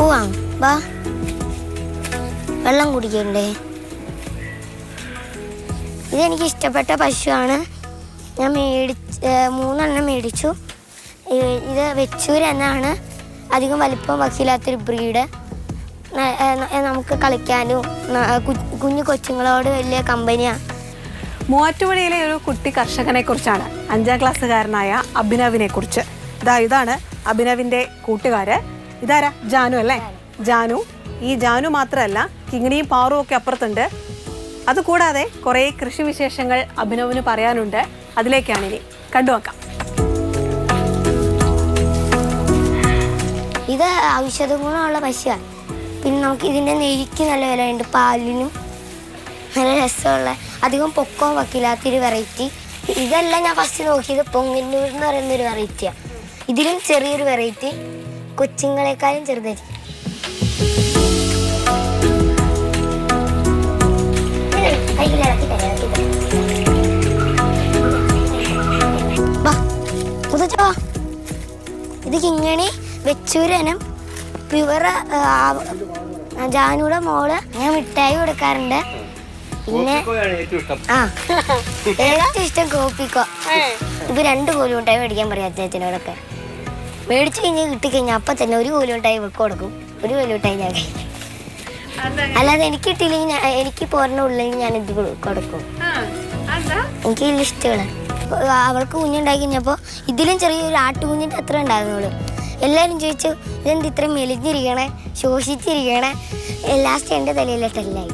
വാ. വെള്ളം കുടിക്കണ്ടേ? ഇതെനിക്ക് ഇഷ്ടപ്പെട്ട പശുവാണ്. ഞാൻ മേടിച്ച് മൂന്നെണ്ണം മേടിച്ചു. ഇത് വെച്ചൂർ എന്നാണ് അധികം വലിപ്പം വക്കില്ലാത്തൊരു ബ്രീഡ്. നമുക്ക് കളിക്കാനും കുഞ്ഞു കൊച്ചുങ്ങളോട് വലിയ കമ്പനിയാണ് മൂവാറ്റുപുഴയിലെ ഒരു കുട്ടി കർഷകനെ കുറിച്ചാണ്. അഞ്ചാം ക്ലാസ്സുകാരനായ അഭിനവിനെ കുറിച്ച്. ഇതാ ഇതാണ് അഭിനവിന്റെ കൂട്ടുകാര്. ഇതാരാ? ജാനു അല്ലേ? ജാനു. ഈ ജാനു മാത്രമല്ല കിങ്ങിണിയും പാറും ഒക്കെ അപ്പുറത്തുണ്ട്. അതുകൂടാതെ കുറേ കൃഷി വിശേഷങ്ങൾ അഭിനവിന് പറയാനുണ്ട്. അതിലേക്കാണ് ഇനി. കണ്ടുവെക്കാം ഇത് ഔഷധ ഗുണമുള്ള പശുവാണ്. പിന്നെ നമുക്ക് ഇതിന്റെ നെയ്ക്ക് നല്ല വിലയുണ്ട്. പാലിനും നല്ല രസമുള്ള അധികം പൊക്കവും വക്കില്ലാത്തൊരു വെറൈറ്റി ഇതെല്ലാം ഞാൻ ഫസ്റ്റ് നോക്കിയത് പൊങ്ങന്നൂർ എന്ന് പറയുന്ന ഒരു വെറൈറ്റിയാണ് ഇതിലും ചെറിയൊരു വെറൈറ്റി കൊച്ചുങ്ങളെക്കാളും ചെറുതായിരിക്കും. ഇത് കിങ്ങണി വെച്ചൂരനം. പ്യുവർ ജാനൂടെ മോൾ ഞാൻ മിഠായി കൊടുക്കാറുണ്ട്. പിന്നെ ആ ഏറ്റവും ഇഷ്ടം. കോപ്പിക്കോ. ഇപ്പൊ രണ്ടു പോലും മിഠായി മേടിക്കാൻ പറയാം അച്ഛനോടൊക്കെ മേടിച്ചു കഴിഞ്ഞാൽ കിട്ടിക്കഴിഞ്ഞാൽ അപ്പം തന്നെ ഒരു കോലി മിഠായി വെക്ക് കൊടുക്കും. ഒരു കോലി മിഠായി ഞാൻ കഴിക്കും. അല്ലാതെ എനിക്ക് കിട്ടിയില്ലെങ്കിൽ ഞാൻ എനിക്ക് പോരണ ഉള്ളിൽ ഞാൻ ഇത് കൊടു- കൊടുക്കും. എനിക്ക് വലിയ ഇഷ്ടമാണ് അവൾക്ക് കുഞ്ഞുണ്ടാക്കി കഴിഞ്ഞപ്പോൾ ഇതിലും ചെറിയൊരു ആട്ടുകുഞ്ഞിന്റെ അത്ര ഉണ്ടായിരുന്നുള്ളൂ. എല്ലാവരും ചോദിച്ചു ഇതെന്ത് ഇത്ര മെലിഞ്ഞിരിക്കണേ? ശോഷിച്ചിരിക്കണേ? ലാസ്റ്റ് എന്റെ തലയിലിട്ടല്ലായി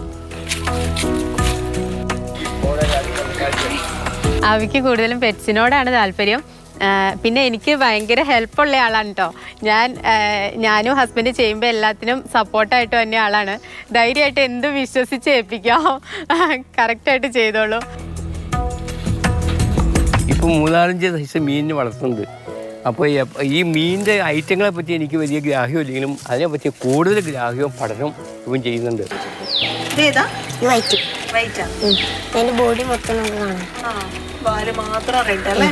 അവയ്ക്ക് കൂടുതലും പെറ്റ്സിനോടാണ് താല്പര്യം. പിന്നെ എനിക്ക് ഭയങ്കര ഹെൽപ്പുള്ള ആളാണ് കേട്ടോ ഞാൻ ഞാനും ഹസ്ബൻഡ് ചെയ്യുമ്പോൾ എല്ലാത്തിനും സപ്പോർട്ടായിട്ട് തന്നെ ആളാണ്. ധൈര്യമായിട്ട് എന്തും വിശ്വസിച്ച് ഏൽപ്പിക്കാം കറക്റ്റായിട്ട് ചെയ്തോളൂ. ഇപ്പം മൂന്നാലഞ്ച് സൈസ് മീനിനെ വളർത്തുന്നുണ്ട്. അപ്പോൾ ഈ മീനിന്റെ ഐറ്റങ്ങളെ പറ്റി എനിക്ക് വലിയ ഗ്രാഹ്യം ഗ്രാഹ്യമില്ലെങ്കിലും അതിനെപ്പറ്റി കൂടുതൽ ഗ്രാഹ്യവും പഠനവും ഇവൻ ചെയ്യുന്നുണ്ട്. ബോഡി മൊത്തം നമുക്ക് കാണാം. ആ വാൽ മാത്രം റെഡ് അല്ലേ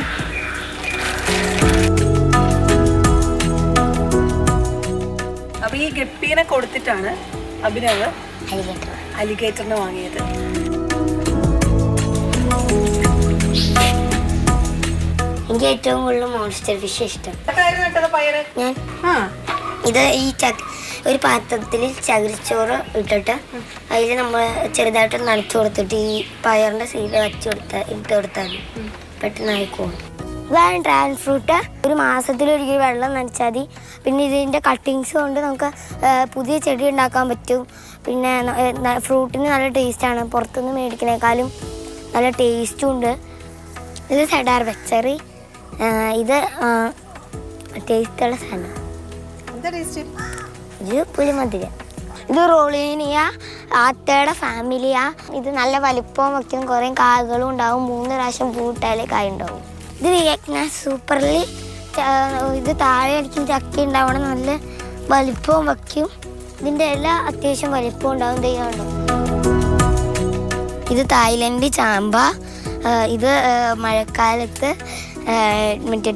അപ്പൊ ഈ ഗപ്പീനെ കൊടുത്തിട്ടാണ് അഭിനവ് അലിഗേറ്ററിനെ വാങ്ങിയത്. എനിക്ക് ഏറ്റവും കൂടുതൽ മോൺസ്റ്റർ ഫിഷ് ഇഷ്ടം. ഞാൻ ഇത് ഈ ചക ഒരു പാത്രത്തിൽ ചകിരിച്ചോറ് ഇട്ടിട്ട് അതിൽ നമ്മൾ ചെറുതായിട്ട് നനച്ചു കൊടുത്തിട്ട് ഈ പയറിന്റെ സീഡ് വച്ച് കൊടുത്ത ഇട്ട് കൊടുത്താൽ പെട്ടെന്നായി പെട്ടെന്ന് ആയിക്കോളും ഇതാണ് ഡ്രാഗൺ ഫ്രൂട്ട്. ഒരു മാസത്തിലൊരിക്കൽ വെള്ളം നനച്ചാൽ മതി. പിന്നെ ഇതിന്റെ കട്ടിങ്സ് കൊണ്ട് നമുക്ക് പുതിയ ചെടി ഉണ്ടാക്കാൻ പറ്റും. പിന്നെ ഫ്രൂട്ടിന് നല്ല ടേസ്റ്റാണ് പുറത്തുനിന്ന് മേടിക്കുന്നേക്കാളും നല്ല ടേസ്റ്റും ഉണ്ട്. ഇത് സെഡാർ വെച്ചറി ഇത് ടേസ്റ്റുള്ള സാധനം. ഇത് പുളിമധുര. ഇത് റോളീനിയ ആത്തയുടെ ഫാമിലിയാ ഇത് നല്ല വലിപ്പവും വയ്ക്കും. കുറേ കായകളും ഉണ്ടാവും. മൂന്ന് പ്രാവശ്യം പൂട്ടാലേ കായ ഉണ്ടാവും. ഇത് വിയറ്റ്ന സൂപ്പർലി ഇത് താഴെ അടിക്കും ചക്ക ഉണ്ടാവണം. നല്ല വലിപ്പവും വയ്ക്കും. ഇതിന്റെ എല്ലാ അത്യാവശ്യം വലിപ്പവും ഉണ്ടാവും. ദൈവമുണ്ടോ ഇത് തായ്ലൻഡ് ചാമ്പ. ഇത് മഴക്കാലത്ത് മറ്റേ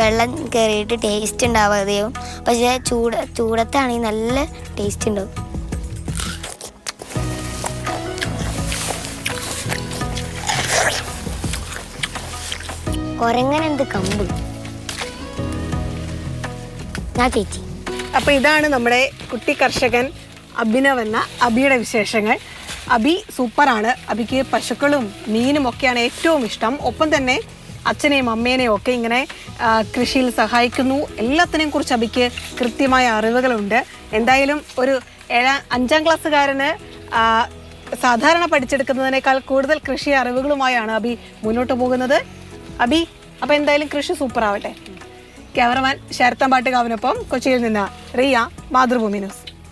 വെള്ളം കയറിയിട്ട് ടേസ്റ്റ് ഉണ്ടാവാതെയും പക്ഷേ ചൂട് ചൂടത്താണെങ്കിൽ നല്ല ടേസ്റ്റ് ഉണ്ടാവും. കൊരങ്ങനെന്ത് കമ്പ്? ഞാൻ ചേച്ചി. അപ്പൊ ഇതാണ് നമ്മുടെ കുട്ടി കർഷകൻ അഭിനവ് എന്ന അബിയുടെ വിശേഷങ്ങൾ. അബി സൂപ്പറാണ്. അബിക്ക് പശുക്കളും മീനും ഒക്കെയാണ് ഏറ്റവും ഇഷ്ടം. ഒപ്പം തന്നെ അച്ഛനെയും അമ്മേനെയും ഒക്കെ ഇങ്ങനെ കൃഷിയിൽ സഹായിക്കുന്നു. എല്ലാത്തിനെയും കുറിച്ച് അബിക്ക് കൃത്യമായ അറിവുകളുണ്ട്. എന്തായാലും ഒരു ഏഴാം അഞ്ചാം ക്ലാസ്സുകാരന് സാധാരണ പഠിച്ചെടുക്കുന്നതിനേക്കാൾ കൂടുതൽ കൃഷി അറിവുകളുമായാണ് അബി മുന്നോട്ട് പോകുന്നത്. അബി അപ്പൊ എന്തായാലും കൃഷി സൂപ്പർ ആവട്ടെ ക്യാമറമാൻ ശരത്തമ്പാട്ട് കാവിനൊപ്പം കൊച്ചിയിൽ നിന്ന് റിയ മാതൃഭൂമി ന്യൂസ്.